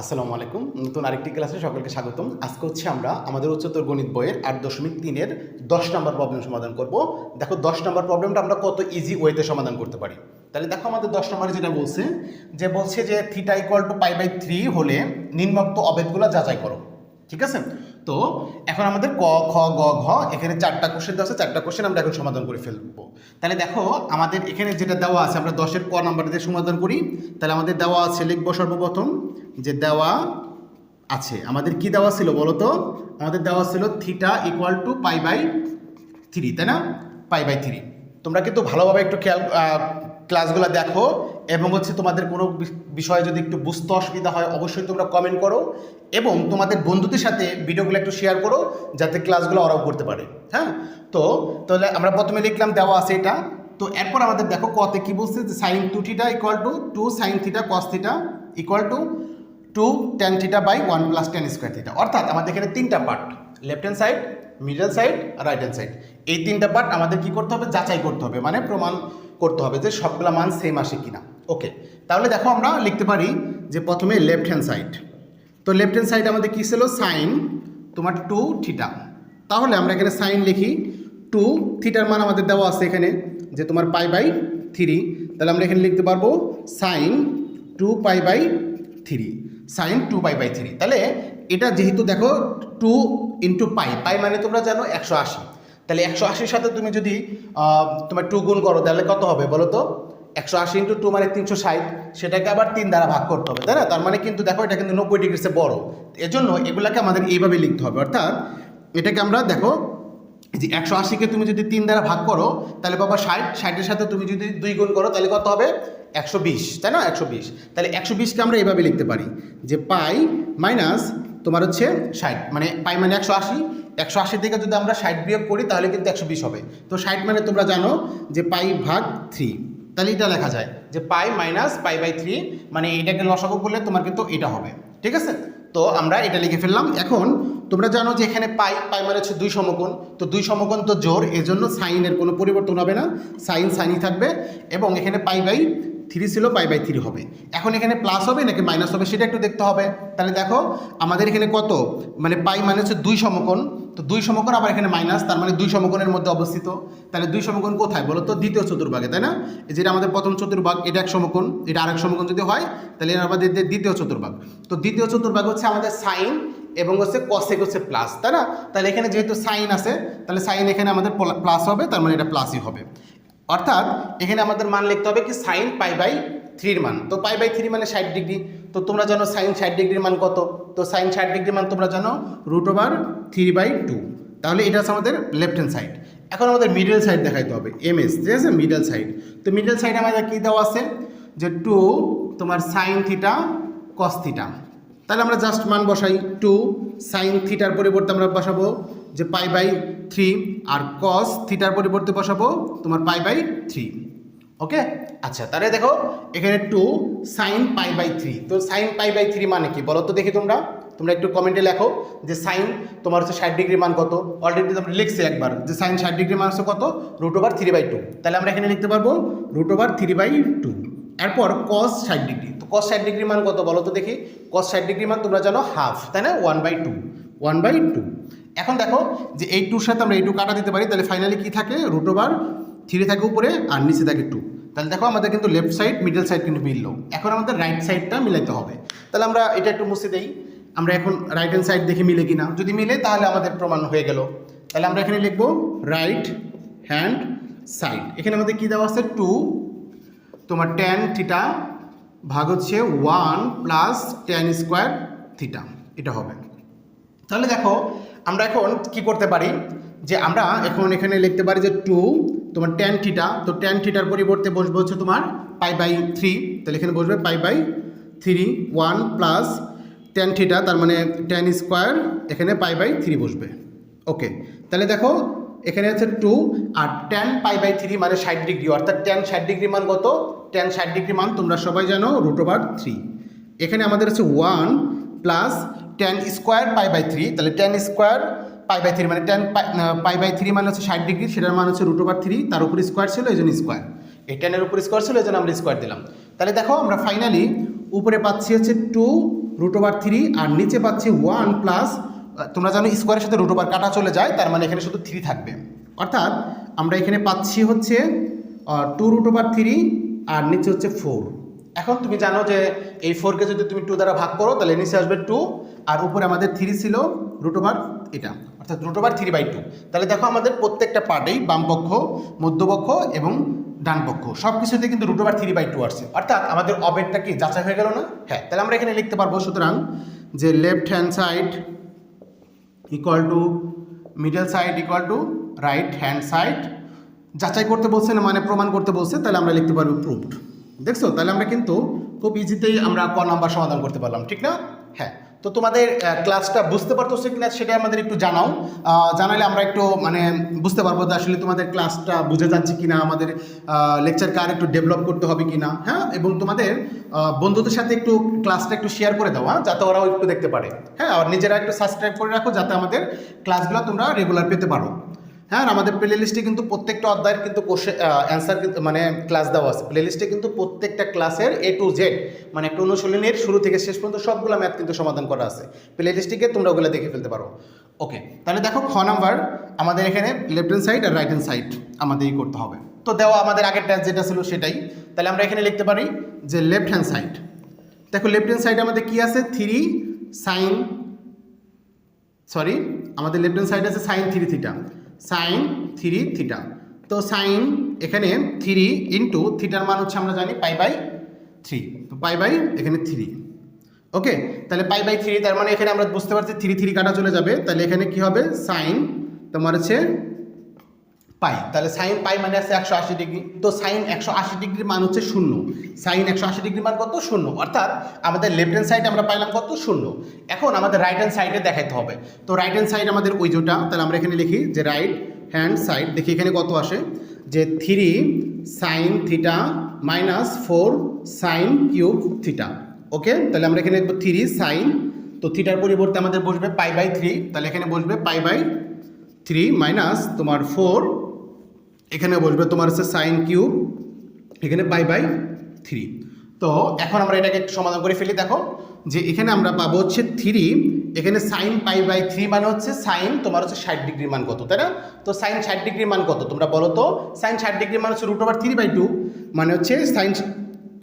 আসসালামু আলাইকুম। নতুন আরেকটি ক্লাসে সকলকে স্বাগতম। আজকে হচ্ছে আমরা আমাদের উচ্চতর গণিত বইয়ের আট দশমিক তিনের দশ নম্বর প্রবলেম সমাধান করব। দেখো, দশ নম্বর প্রবলেমটা আমরা কত ইজি ওয়েতে সমাধান করতে পারি? তাহলে দেখো আমাদের দশ নম্বরে যেটা বলছে, যে বলছে যে theta equal to pi by three হলে নিম্নোক্ত অবেদগুলো যাচাই করো। ঠিক আছে? তো এখন আমাদের ক, খ, গ, ঘ, এখানে চারটা কোশ্চেন দেওয়া আছে, চারটা কোশ্চেন আমরা এখন সমাধান করে ফেলব। তাহলে দেখো, আমাদের এখানে যেটা দেওয়া আছে, আমরা দশের ক নাম্বার দিয়ে সমাধান করি। তাহলে আমাদের দেওয়া আছে, লিখব সর্বপ্রথম যে দেওয়া আছে। আমাদের কি দেওয়া ছিল বলো তো? আমাদের দেওয়া ছিল theta equal to pi by three তাই না? পাই বাই থ্রি তোমরা কিন্তু ভালোভাবে একটু খেয়াল ক্লাসগুলো দেখো। এবং হচ্ছে তোমাদের কোনো বিষয়ে যদি একটু বুঝতে অসুবিধা হয়, অবশ্যই তোমরা কমেন্ট করো এবং তোমাদের বন্ধুদের সাথে ভিডিওগুলো একটু শেয়ার করো যাতে ক্লাসগুলো ওরাও করতে পারে। হ্যাঁ? তো, তাহলে আমরা প্রথমে লিখলাম দেওয়া আছে এটা। তো এরপর আমাদের দেখো কতে কি বলছে যে sine two theta equal to two sine theta cos theta equal to two tan theta by one plus tan square theta অর্থাৎ আমাদের এখানে তিনটা part left hand side middle side right hand side এই তিনটা পার্ট আমাদের কি করতে হবে? যাচাই করতে হবে। মানে প্রমাণ করতে হবে যে সবগুলা মান সেম আসে কিনা। ওকে তাহলে দেখো আমরা লিখতে পারি যে প্রথমে লেফট হ্যান্ড সাইড তো লেফট হ্যান্ড সাইড আমাদের কী ছিল? সাইন তোমার টু থিটা তাহলে আমরা এখানে সাইন লিখি। টু থিটার মান আমাদের দেওয়া আছে এখানে, যে তোমার পাই বাই থ্রি তাহলে আমরা এখানে লিখতে পারব sine two pi by three sine two pi by three তাহলে এটা যেহেতু দেখো টু ইন্টু পাই পাই মানে তোমরা জানো একশো আশি। তাহলে একশো আশির সাথে তুমি যদি তোমার টু গুণ করো, তাহলে কত হবে বলো তো? একশো আশি ইন্টু টু মানে তিনশো ষাট, সেটাকে আবার তিন দ্বারা ভাগ করতে হবে, তাই না? তার মানে কিন্তু দেখো, এটা কিন্তু নব্বই ডিগ্রিসে বড়। এজন্য এগুলাকে আমাদের এইভাবে লিখতে হবে, অর্থাৎ এটাকে আমরা দেখো যে একশো আশিকে তুমি যদি তিন দ্বারা ভাগ করো, তাহলে বাবা ষাট, ষাটের সাথে তুমি যদি দুই গুণ করো, তাহলে কত হবে? একশো বিশ, তাই না? একশো বিশ। তাহলে একশো বিশকে আমরা এইভাবে লিখতে পারি, যে পাই মাইনাস তোমার হচ্ছে ষাট মানে পাই মানে একশো আশি একশো আশি থেকে যদি আমরা ষাট বিয়োগ করি, তাহলে কিন্তু একশো বিশ হবে। তো ষাট মানে তোমরা জানো যে পাই ভাগ থ্রি। তাহলে এটা লেখা যায় যে pi minus pi by three মানে এটাকে লসাগু করলে তোমার কিন্তু এটা হবে, ঠিক আছে? তো আমরা এটা লিখে ফেললাম। এখন তোমরা জানো যে এখানে পাই পাই মানে হচ্ছে দুই সমকোণ। তো দুই সমকোণ তো জোর এজন্য সাইনের কোনো পরিবর্তন হবে না। সাইন সাইনই থাকবে এবং এখানে পাই বাই থ্রি ছিল, পাই বাই থ্রি হবে। এখন এখানে প্লাস হবে নাকি মাইনাস হবে সেটা একটু দেখতে হবে। তাহলে দেখো, আমাদের এখানে কত? মানে পাই মানে হচ্ছে দুই সমকোণ। তো দুই সমকোণ আবার এখানে মাইনাস তার মানে দুই সমকোণের মধ্যে অবস্থিত। তাহলে দুই সমকোণ কোথায়? বলো তো দ্বিতীয় চতুর্ভাগে, তাই না? যেটা আমাদের প্রথম চতুর্ভাগ, এটা এক সমকোণ, এটা আরেক সমকোণ যদি হয়, তাহলে আমাদের দ্বি- দ্বিতীয় চতুর্ভাগ। তো দ্বিতীয় চতুর্ভাগ হচ্ছে আমাদের সাইন এবং হচ্ছে কসেক হচ্ছে প্লাস তাই না? তাহলে এখানে যেহেতু সাইন আছে, তাহলে সাইন এখানে আমাদের প্লাস হবে, তার মানে এটা প্লাসই হবে। অর্থাৎ এখানে আমাদের মান লিখতে হবে কি সাইন পাই বাই থ্রির মান। তো পাই বাই থ্রি মানে ষাট ডিগ্রি তো তোমরা জানো সাইন ষাট ডিগ্রির মান কত? তো সাইন ষাট ডিগ্রির মান তোমরা জানো root over three by two তাহলে এটা হচ্ছে আমাদের লেফট হ্যান্ড সাইড এখন আমাদের মিডল সাইড দেখাইতে হবে। এম এস ঠিক আছে? মিডল সাইড তো মিডল সাইড আমাদের কী দেওয়া আছে? যে টু তোমার সাইন থিটা কস থিটা তাহলে আমরা জাস্ট মান বসাই। টু সাইন থিটার পরিবর্তে আমরা বসাবো যে পাই বাই থ্রি আর কস থিটার পরিবর্তে বসাবো তোমার পাই বাই থ্রি ওকে আচ্ছা তাহলে দেখো, এখানে two sine pi by three তো সাইন পাই বাই থ্রি মানে কি? বলো তো দেখি তোমরা। তোমরা একটু কমেন্টে লেখো যে সাইন তোমার হচ্ছে ষাট ডিগ্রি মান কত? অলরেডি তোমরা লিখছি একবার যে সাইন ষাট ডিগ্রি মান হচ্ছে কত? Root over three by two তাহলে আমরা এখানে লিখতে পারব root over three by two এরপর কস ষাট ডিগ্রি তো কস ষাট ডিগ্রি মান কত? বলো তো দেখি। কস ষাট ডিগ্রি মান তোমরা জানো হাফ তাই না? One by two one by two এখন দেখো যে এই টুর সাথে আমরা এই টু কাটা দিতে পারি, তাহলে ফাইনালি কি থাকে? রুট ওভার থ্রি থাকে উপরে আর নিচে থাকে টু তাহলে দেখো আমাদের কিন্তু লেফট সাইড মিডল সাইড কিন্তু মিললো। এখন আমাদের রাইট সাইডটা মিলাইতে হবে। তাহলে আমরা এটা একটু মুছে দেই। আমরা এখন রাইট হ্যান্ড সাইড দেখে মিলে কিনা। যদি মিলে তাহলে আমাদের প্রমাণ হয়ে গেল। তাহলে আমরা এখানে লিখব রাইট হ্যান্ড সাইড এখানে আমাদের কী দেওয়া আছে? টু তোমার টেন থিটা ভাগ হচ্ছে one plus tan square theta এটা হবে। তাহলে দেখো, আমরা এখন কি করতে পারি? যে আমরা এখন এখানে লিখতে পারি যে টু তোমার টেন থিটা তো টেন থিটার পরিবর্তে বসবে হচ্ছে তোমার পাই বাই থ্রি তাহলে এখানে বসবে pi by three one plus tan theta তার মানে টেন স্কোয়ার এখানে পাই বাই থ্রি বসবে। ওকে তাহলে দেখো, এখানে আছে টু আর টেন পাই বাই থ্রি মানে ষাট ডিগ্রি অর্থাৎ টেন ষাট ডিগ্রি মান কত? টেন ষাট ডিগ্রি মান তোমরা সবাই জানো রুট ওভার থ্রি এখানে আমাদের আছে one plus tan square pi by three তাহলে tan square pi by three মানে টেন পাই বাই থ্রি মানে হচ্ছে ষাট ডিগ্রি, সেটার মান হচ্ছে রুট ওভার থ্রি তার উপর স্কোয়ার ছিল এই জন্য স্কোয়ার এই টেনের উপর স্কোয়ার ছিল এই জন্য আমরা স্কোয়ার দিলাম। তাহলে দেখো আমরা ফাইনালি উপরে পাচ্ছি হচ্ছে টু রুট ওভার থ্রি আর নিচে পাচ্ছি ওয়ান প্লাস তোমরা জানো স্কোয়ারের সাথে রুট ওভার কাটা চলে যায়, তার মানে এখানে শুধু থ্রি থাকবে। অর্থাৎ আমরা এখানে পাচ্ছি হচ্ছে টু রুট ওভার থ্রি আর নিচে হচ্ছে ফোর এখন তুমি জানো যে এই ফোরকে যদি তুমি টু দ্বারা ভাগ করো, তাহলে নিচে আসবে টু আর উপরে আমাদের থ্রি ছিল রুট ওভার এটা। অর্থাৎ root over three by two তাহলে দেখো আমাদের প্রত্যেকটা পার্টেই বামপক্ষ, মধ্যপক্ষ এবং ডানপক্ষ। সব কিছুতে কিন্তু root over three by two আসছে। অর্থাৎ আমাদের অবেরটা কি? যাচাই হয়ে গেল না? হ্যাঁ তাহলে আমরা এখানে লিখতে পারব সুতরাং যে left hand side equal to middle side equal to right hand side যাচাই করতে বলছে না মানে প্রমাণ করতে বলছে, তাহলে আমরা লিখতে পারব প্রুফড দেখছ? তাহলে আমরা কিন্তু খুব ইজিতেই আমরা ক নাম্বার সমাধান করতে পারলাম, ঠিক না? হ্যাঁ। তো তোমাদের ক্লাসটা বুঝতে পারতেছো কিনা সেটা আমাদের একটু জানাও। জানালে আমরা একটু মানে বুঝতে পারব যে আসলে তোমাদের ক্লাসটা বুঝে যাচ্ছে কিনা, আমাদের লেকচারকে আর একটু ডেভেলপ করতে হবে কিনা হ্যাঁ? এবং তোমাদের বন্ধুদের সাথে একটু ক্লাসটা একটু শেয়ার করে দাও হ্যাঁ? যাতে ওরাও একটু দেখতে পারে হ্যাঁ? আর নিজেরা একটু সাবস্ক্রাইব করে রাখো, যাতে আমাদের ক্লাসগুলো তোমরা রেগুলার পেতে পারো। হ্যাঁ আমাদের প্লে লিস্টে কিন্তু প্রত্যেকটা অধ্যায়ের কিন্তু কোশ্চেন অ্যান্সার মানে ক্লাস দেওয়া আছে। প্লে লিস্টে কিন্তু প্রত্যেকটা ক্লাসের এ টু জেড মানে একটা অনুশীলনের শুরু থেকে শেষ পর্যন্ত সবগুলো ম্যাথ কিন্তু সমাধান করা আছে। প্লে লিস্টটিকে তোমরা ওগুলো দেখে ফেলতে পারো। ওকে তাহলে দেখো খ নাম্বার আমাদের এখানে লেফট হ্যান্ড সাইড আর রাইট হ্যান্ড সাইড আমাদেরই করতে হবে। তো দেওয়া আমাদের আগের ট্যাস যেটা ছিল সেটাই। তাহলে আমরা এখানে লিখতে পারি যে লেফট হ্যান্ড সাইড দেখো লেফট হ্যান্ড সাইডে আমাদের কি আছে? থ্রি সাইন সরি আমাদের লেফট হ্যান্ড সাইড আছে sine three theta sine three theta তো সাইন এখানে থ্রি ইন্টু থিটার মান হচ্ছে আমরা জানি পাই বাই থ্রি তো পাই বাই এখানে থ্রি ওকে তাহলে পাই বাই থ্রি তার মানে এখানে আমরা বুঝতে পারছি থ্রি থ্রি কাটা চলে যাবে। তাহলে এখানে কি হবে? সাইন তোমার হচ্ছে পাই। তাহলে সাইন পাই মানে আছে একশো আশি ডিগ্রি। তো সাইন একশো আশি ডিগ্রির মান হচ্ছে শূন্য। সাইন একশো আশি ডিগ্রির মান কত? শূন্য। অর্থাৎ আমাদের লেফট হ্যান্ড সাইড আমরা পাইলাম কত? শূন্য। এখন আমাদের রাইট হ্যান্ড সাইডে দেখাইতে হবে। তো রাইট হ্যান্ড সাইড আমাদের ওই যেটা তাহলে আমরা এখানে লিখি যে রাইট হ্যান্ড সাইড দেখি এখানে কত আসে? যে three sine theta minus four sine cube theta okay তাহলে আমরা এখানে লিখব থ্রি সাইন তো থিটার পরিবর্তে আমাদের বসবে পাই বাই থ্রি তাহলে এখানে বসবে পাই বাই থ্রি মাইনাস তোমার ফোর এখানে বসবে তোমার হচ্ছে সাইন কিউব এখানে পাই বাই থ্রি তো এখন আমরা এটাকে একটু সমাধান করে ফেলি, দেখো, যে এখানে আমরা পাবো হচ্ছে থ্রি এখানে সাইন পাই বাই থ্রি মানে হচ্ছে সাইন তোমার হচ্ছে ষাট ডিগ্রির মান কত, তাই না? তো সাইন ষাট ডিগ্রির মান কত, তোমরা বলো তো? সাইন ষাট ডিগ্রির মান হচ্ছে root over three by two মানে হচ্ছে সাইন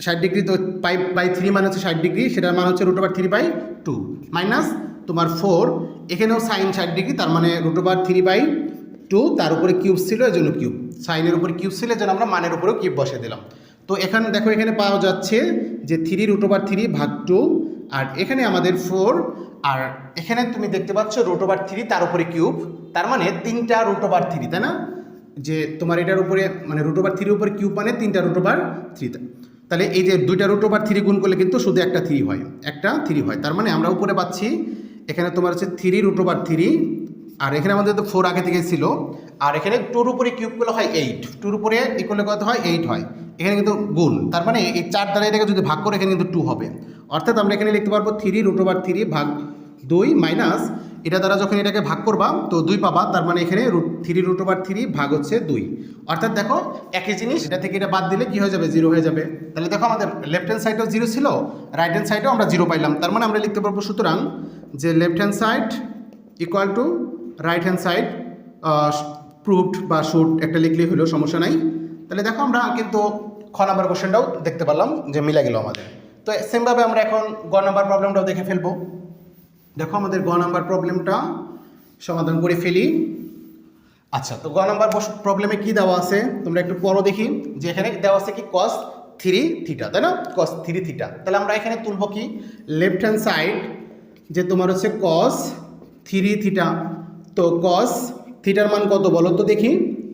ষাট ডিগ্রি তো পাই বাই থ্রি মানে হচ্ছে ষাট ডিগ্রি সেটার মান হচ্ছে root over three by two minus তোমার ফোর এখানেও সাইন ষাট ডিগ্রি তার মানে root over three by two তার উপরে কিউব ছিল, এই জন্য কিউব সাইনের উপরে কিউব ছিল, এই জন্য আমরা মানের উপরেও কিউব বসে দিলাম। তো এখানে দেখো, এখানে পাওয়া যাচ্ছে যে থ্রি রুট ওভার থ্রি ভাগ টু আর এখানে আমাদের ফোর আর এখানে তুমি দেখতে পাচ্ছ রুট ওভার থ্রি তার উপরে কিউব তার মানে তিনটা রুট ওভার থ্রি তাই না? যে তোমার এটার উপরে মানে রুট ওভার থ্রির উপরে কিউব মানে তিনটা রুট ওভার থ্রি তাহলে এই যে দুইটা রুট ওভার থ্রি গুণ করলে কিন্তু শুধু একটা থ্রি হয়, একটা থ্রি হয়। তার মানে আমরা উপরে পাচ্ছি, এখানে তোমার হচ্ছে থ্রি রুট ওভার থ্রি আর এখানে আমাদের তো ফোর আগে থেকে ছিল। আর এখানে টুর উপরে কিউব করলে হয় এইট টুর উপরে ই করলে কত হয়? এইট হয়। এখানে কিন্তু গুণ। তার মানে এই চার দ্বারা এটাকে যদি ভাগ করে, এখানে কিন্তু টু হবে। অর্থাৎ আমরা এখানে লিখতে পারব থ্রি রুট ওভার থ্রি ভাগ দুই মাইনাস এটা দ্বারা যখন এটাকে ভাগ করবা, তো দুই পাবা। তার মানে এখানে root three root over three ভাগ হচ্ছে দুই। অর্থাৎ দেখো, একই জিনিস, এটা থেকে এটা বাদ দিলে কি হয়ে যাবে? জিরো হয়ে যাবে। তাহলে দেখো আমাদের লেফট হ্যান্ড সাইডেও জিরো ছিল রাইট হ্যান্ড সাইডেও আমরা জিরো পাইলাম। তার মানে আমরা লিখতে পারব সুতরাং যে left hand side equal to right hand side proved বা শুট একটা লিখলেই হলো, সমস্যা নাই। তাহলে দেখো আমরা কিন্তু খ নাম্বার কোশ্চেনটাও দেখতে পারলাম যে মিলে গেল আমাদের। তো সেমভাবে আমরা এখন গ নাম্বার প্রবলেমটাও দেখে ফেলব। দেখো আমাদের গ নাম্বার প্রবলেমটা সমাধান করে ফেলি। আচ্ছা তো গ নাম্বার প্রবলেমে কি দেওয়া আছে? তোমরা একটু পরও দেখি। যে এখানে দেওয়া আছে কি কস থ্রি থিটা তাই না? কস থ্রি থিটা তাহলে আমরা এখানে তুলবো কি? লেফট হ্যান্ড সাইড যে তোমার হচ্ছে কস থ্রি থিটা তো কস থিটার মান কত বলো তো দেখি।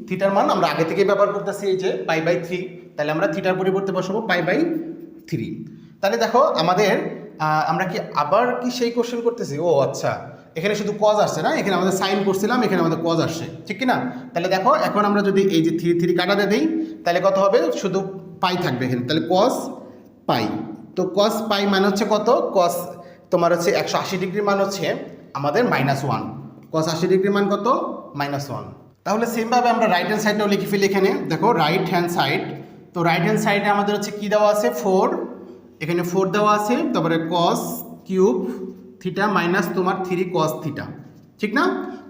থিটার মান আমরা আগে থেকে ব্যবহার করতেছি এই যে পাই বাই থ্রি তাহলে আমরা থিটার পরিবর্তে বসাবো পাই বাই থ্রি তাহলে দেখো আমাদের আমরা কি আবার কি সেই কোশ্চেন করতেছি? ও আচ্ছা। এখানে শুধু কজ আসছে না? এখানে আমাদের সাইন করছিলাম, এখানে আমাদের কজ আসছে। ঠিক না তাহলে দেখো, এখন আমরা যদি এই যে থ্রি থ্রি কাটাতে দিই, তাহলে কত হবে? শুধু পাই থাকবে এখানে। তাহলে কস পাই তো কস পাই মানে হচ্ছে কত? কস তোমার হচ্ছে একশো আশি ডিগ্রি মান হচ্ছে আমাদের মাইনাস ওয়ান কস আশি ডিগ্রি মান কত? Minus one. তাহলে সেমভাবে আমরা রাইট হ্যান্ড সাইডটাও লিখে ফেলি এখানে। দেখো রাইট হ্যান্ড সাইড তো রাইট হ্যান্ড সাইডে আমাদের হচ্ছে কী দেওয়া আছে? ফোর এখানে ফোর দেওয়া আছে। তারপরে কস কিউব থিটা মাইনাস তোমার থ্রি কস থিটা ঠিক না?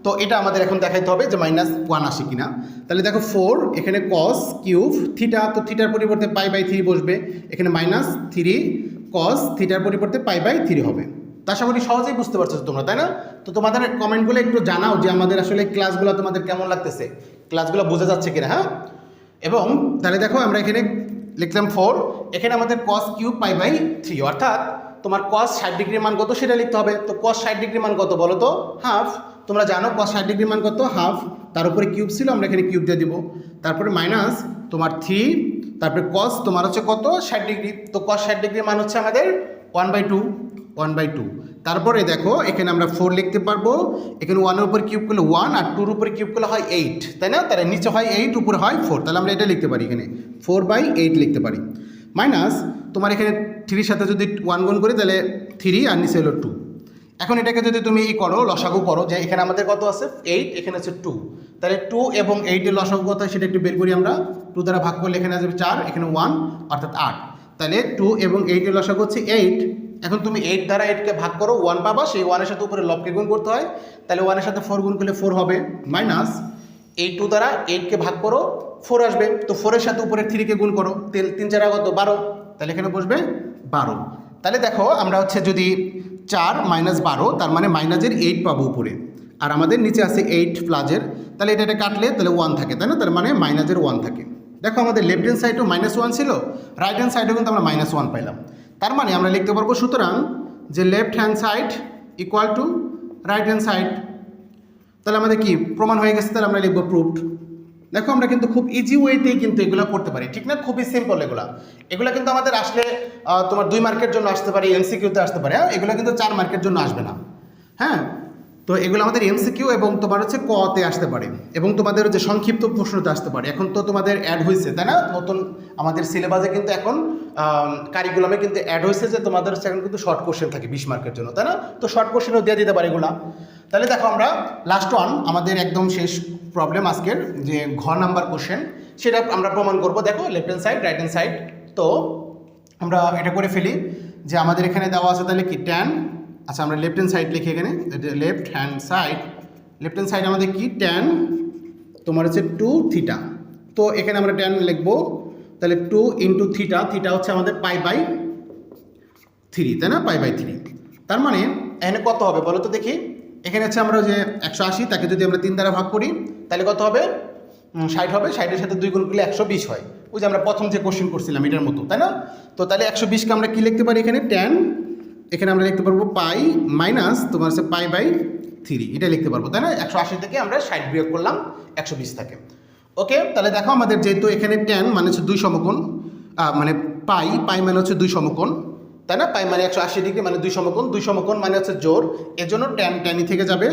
তো এটা আমাদের এখন দেখাইতে হবে যে মাইনাস ওয়ান আসে কিনা। তাহলে দেখো ফোর এখানে কস কিউব থিটা তো থিটার পরিবর্তে পাই বাই থ্রি বসবে। এখানে মাইনাস থ্রি কস থিটার পরিবর্তে পাই বাই থ্রি হবে। তা আশা করি সহজেই বুঝতে পারছ তোমরা, তাই না? তো তোমাদের কমেন্টগুলো একটু জানাও যে আমাদের আসলে ক্লাসগুলো তোমাদের কেমন লাগতেছে। ক্লাসগুলো বোঝা যাচ্ছে কিনা হ্যাঁ? এবং তাহলে দেখো আমরা এখানে লিখলাম ফোর এখানে আমাদের cos cube pi by three অর্থাৎ তোমার কস ষাট ডিগ্রির মান কত সেটা লিখতে হবে। তো কস ষাট ডিগ্রির মান কত বলো তো? হাফ তোমরা জানো কস ষাট ডিগ্রির মান কত? হাফ তার উপরে কিউব ছিল, আমরা এখানে কিউব দিয়ে দিব। তারপরে মাইনাস তোমার থ্রি তারপরে কস তোমার হচ্ছে কত? ষাট ডিগ্রি। তো কস ষাট ডিগ্রির মান হচ্ছে আমাদের one by two one by two তারপরে দেখো, এখানে আমরা ফোর লিখতে পারব। এখানে ওয়ানের উপর কিউব করলে ওয়ান আর টুর উপরে কিউব করলে হয় এইট তাই না? তাহলে নিচে হয় এইট উপরে হয় ফোর তাহলে আমরা এটা লিখতে পারি এখানে। ফোর বাই এইট লিখতে পারি। মাইনাস তোমার এখানে থ্রির সাথে যদি ওয়ান গুণ করি, তাহলে থ্রি আর নিচে হলো টু এখন এটাকে যদি তুমি ই করো, লসাগু করো, যে এখানে আমাদের কত আছে? এইট এখানে আছে টু তাহলে টু এবং এইটের লসাগু কত সেটা একটু বের করি আমরা। টু দ্বারা ভাগ করলে এখানে আসবে চার, এখানে ওয়ান অর্থাৎ আট। তাহলে টু এবং এইটের লসাগু হচ্ছে এইট এখন তুমি এইট দ্বারা এইটকে ভাগ করো ওয়ান পাবা, সেই ওয়ানের সাথে উপরে লবকে গুণ করতে হয়। তাহলে ওয়ানের সাথে ফোর গুণ করলে ফোর হবে মাইনাস এই টু দ্বারা এইটকে ভাগ করো ফোর আসবে। তো ফোরের সাথে উপরে থ্রিকে গুণ করো তেল তিন চার কত বারো, তাহলে এখানে বসবে বারো। তাহলে দেখো, আমরা হচ্ছে যদি চার মাইনাস বারো, তার মানে মাইনাসের এইট পাবো উপরে। আর আমাদের নিচে আছে এইট প্লাজের তাহলে এটা এটা কাটলে তাহলে ওয়ান থাকে, তাই না? তার মানে মাইনাসের ওয়ান থাকে। দেখো আমাদের লেফট হ্যান্ড সাইডও মাইনাস ওয়ান ছিল রাইট হ্যান্ড সাইডেও কিন্তু আমরা মাইনাস ওয়ান পাইলাম। তার মানে আমরা লিখতে পারব সুতরাং যে left hand side equal to right hand side তাহলে আমাদের কি প্রমাণ হয়ে গেছে, তাহলে আমরা লিখব প্রুফড দেখো, আমরা কিন্তু খুব ইজি ওয়েতেই কিন্তু এগুলো করতে পারি, ঠিক না? খুবই সিম্পল এগুলো। এগুলো কিন্তু আমাদের আসলে তোমার দুই মার্কের জন্য আসতে পারে এনসিকিউতে আসতে পারে হ্যাঁ? এগুলো কিন্তু চার মার্কের জন্য আসবে না। হ্যাঁ? তো এগুলো আমাদের এমসিকিউ এবং তোমার হচ্ছে কতে আসতে পারে এবং তোমাদের যে সংক্ষিপ্ত প্রশ্নতে আসতে পারে। এখন তো তোমাদের অ্যাড হয়েছে তাই না? নতুন আমাদের সিলেবাসে কিন্তু এখন কারিকুলামে কিন্তু অ্যাড হয়েছে যে তোমাদের হচ্ছে এখন কিন্তু শর্ট কোশ্চেন থাকে বিশ মার্কের জন্য, তাই না? তো শর্ট কোশ্চেনও দিয়ে দিতে পারে এগুলা। তাহলে দেখো আমরা লাস্ট ওয়ান আমাদের একদম শেষ প্রবলেম আজকের, যে ঘ নাম্বার কোশ্চেন সেটা আমরা প্রমাণ করব। দেখো left hand side right hand side তো আমরা এটা করে ফেলি যে আমাদের এখানে দেওয়া আছে তাহলে কি? ট্যান আচ্ছা আমরা লেফট হ্যান্ড সাইড লিখি এখানে। Left hand side left hand side আমাদের কি? ট্যান তোমার হচ্ছে টু থিটা তো এখানে আমরা ট্যান লিখব, তাহলে টু ইন্টু থিটা থিটা হচ্ছে আমাদের পাই বাই থ্রি তাই না? পাই বাই থ্রি তার মানে এখানে কত হবে বলো তো দেখি। এখানে হচ্ছে আমরা যে একশো আশি, তাকে যদি আমরা তিন দ্বারা ভাগ করি, তাহলে কত হবে? ষাট হবে। ষাটের সাথে দুই গুণ করলে একশো বিশ হয়। ওই যে আমরা প্রথম যে কোশ্চেন করছিলাম, এটার মতো, তাই না? তো তাহলে একশো বিশকে আমরা কী লিখতে পারি এখানে? ট্যান এখানে আমরা লিখতে পারব পাই মাইনাস তোমার হচ্ছে পাই বাই থ্রি। এটা লিখতে পারব, তাই না? একশো আশি থেকে আমরা ষাট বিয়োগ করলাম একশো বিশ থেকে। ওকে, তাহলে দেখো আমাদের যেহেতু এখানে ট্যান মানে হচ্ছে দুই সমকোণ মানে পাই পাই মানে হচ্ছে দুই সমকোণ, তাই না? পাই মানে একশো আশি ডিগ্রি মানে দুই সমকোণ দুই সমকোণ মানে হচ্ছে জোর, এজন্য ট্যান ট্যানি থেকে যাবে।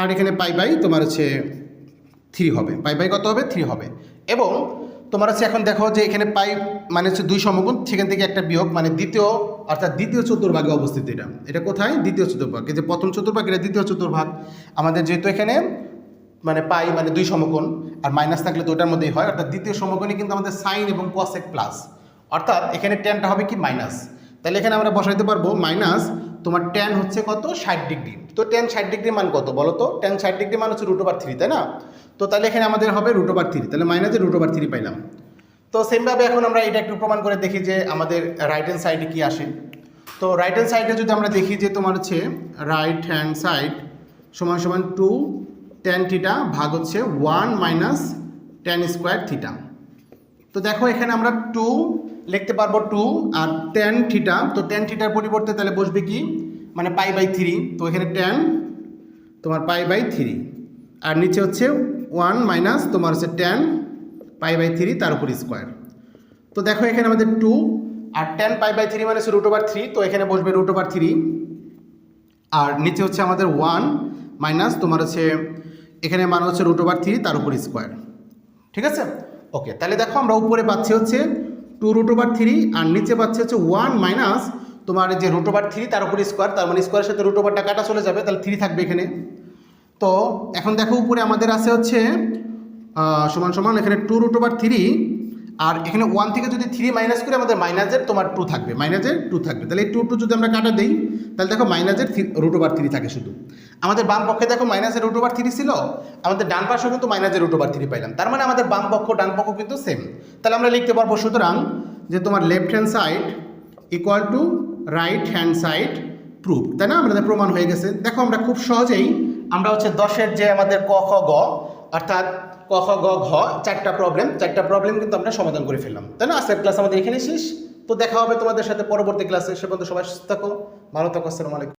আর এখানে পাই বাই তোমার হচ্ছে থ্রি হবে। পাই বাই কত হবে? থ্রি হবে। এবং তোমার হচ্ছে এখন দেখো যে এখানে পাই মানে হচ্ছে দুই সমকোণ, সেখান থেকে একটা বিয়োগ মানে দ্বিতীয় অর্থাৎ দ্বিতীয় চতুর্ভাগে অবস্থিত এটা। এটা কোথায়? দ্বিতীয় চতুর্ভাগ। যে প্রথম চতুর্ভাগ, এটা দ্বিতীয় চতুর্ভাগ। আমাদের যেহেতু এখানে মানে পাই মানে দুই সমকোণ, আর মাইনাস থাকলে তো ওটার মধ্যেই হয়। অর্থাৎ দ্বিতীয় সমকোণে কিন্তু আমাদের সাইন এবং কসেক প্লাস অর্থাৎ এখানে ট্যানটা হবে কি? মাইনাস। তাহলে এখানে আমরা বসাইতে পারব মাইনাস, তোমার ট্যান হচ্ছে কত? ষাট ডিগ্রি। তো ট্যান ষাট ডিগ্রি মান কত? বলো তো। ট্যান ষাট ডিগ্রি মান হচ্ছে রুট ওভার থ্রি তাই না? তো তাহলে এখানে আমাদের হবে রুট ওভার থ্রি তাহলে মাইনাসে রুট ওভার থ্রি পাইলাম। তো সেমভাবে এখন আমরা এটা একটু প্রমাণ করে দেখি যে আমাদের রাইট হ্যান্ড সাইডে কি আসে। তো রাইট হ্যান্ড সাইডে যদি আমরা দেখি যে তোমার হচ্ছে রাইট হ্যান্ড সাইড সমান সমান টু টেন থিটা ভাগ হচ্ছে one minus tan square theta তো দেখো এখানে আমরা টু লিখতে পারব টু আর টেন থিটা তো টেন থিটার পরিবর্তে তাহলে বসবে কি? মানে পাই বাই থ্রি তো এখানে টেন তোমার পাই বাই থ্রি আর নিচে হচ্ছে ওয়ান মাইনাস তোমার হচ্ছে টেন পাই বাই থ্রি তার উপর স্কোয়ার। তো দেখো এখানে আমাদের টু আর টেন পাই বাই থ্রি মানে হচ্ছে রুট ওভার থ্রি তো এখানে বসবে রুট ওভার থ্রি আর নিচে হচ্ছে আমাদের ওয়ান মাইনাস তোমার হচ্ছে, এখানে মান হচ্ছে রুট ওভার থ্রি তার উপর স্কোয়ার। ঠিক আছে? ওকে তাহলে দেখো আমরা উপরে পাচ্ছি হচ্ছে টু রুট ওভার থ্রি আর নিচে পাচ্ছি হচ্ছে ওয়ান মাইনাস তোমার যে রুট ওভার থ্রি তার উপর স্কোয়ার, তার মানে স্কোয়ারের সাথে রুট ওভারটা কাটা চলে যাবে, তাহলে থ্রি থাকবে এখানে। তো এখন দেখো উপরে আমাদের আছে হচ্ছে সমান সমান এখানে টু রুট ওভার থ্রি আর এখানে ওয়ান থেকে যদি থ্রি মাইনাস করি আমাদের মাইনাসের তোমার টু থাকবে মাইনাসের টু থাকবে। তাহলে এই টু টু যদি আমরা কাটা দিই, তাহলে দেখো মাইনাসের রুট ওভার থ্রি থাকে শুধু। আমাদের বাম পক্ষে দেখো মাইনাসের রুট ওভার থ্রি ছিল, আমাদের ডান পাশেও কিন্তু মাইনাসের রুট ওভার থ্রি পাইলাম। তার মানে আমাদের বাম পক্ষ, ডান পক্ষ কিন্তু সেম তাহলে আমরা লিখতে পারব সুতরাং যে তোমার left hand side equal to right hand side proof তাই না? আমাদের প্রমাণ হয়ে গেছে। দেখো আমরা খুব সহজেই, আমরা হচ্ছে দশের যে আমাদের ক, খ, গ, অর্থাৎ ক গ, ঘ, চারটা প্রবলেম চারটা প্রবলেম কিন্তু আমরা সমাধান করে ফেললাম। তাই না? আজকের ক্লাস আমাদের এখানে শেষ। তো দেখা হবে তোমাদের সাথে পরবর্তী ক্লাসে সে পর্যন্ত সবাই সুস্থ থাকো, ভালো থাকো, আসসালামু আলাইকুম।